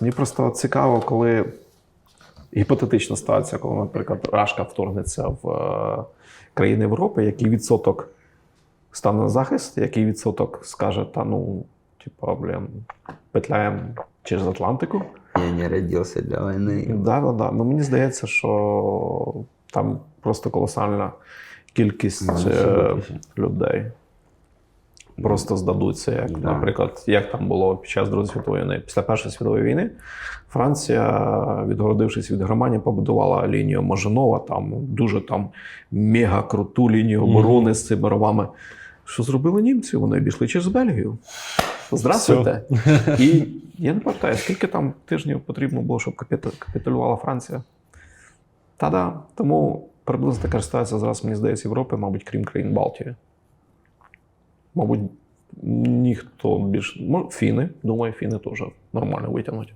Мені просто цікаво, коли гіпотетична ситуація, коли, наприклад, Рашка вторгнеться в е, країни Європи, який відсоток стане на захист, який відсоток скаже, та ну, типа, блін, петляємо через Атлантику. Я не родился для войны. Да, да, да. Ну мені здається, що там просто колосальна кількість Ну, е, людей просто здадуться. Як, Да. наприклад, як там було під час Другої світової війни. Після Першої світової війни Франція, відгородившись від Германії, побудувала лінію Мажинова, там дуже там мега круту лінію оборони з цими ровами. Що зробили німці? Вони обійшли через Бельгію. Здравствуйте. І я не пам'ятаю, скільки там тижнів потрібно було, щоб капіту- капітулювала Франція. Та-да. Тому приблизно така ж ситуація зараз, мені здається, в Європі, мабуть, крім країн Балтії. Мабуть, ніхто більш. Фіни, думаю, фіни теж нормально витягнуть.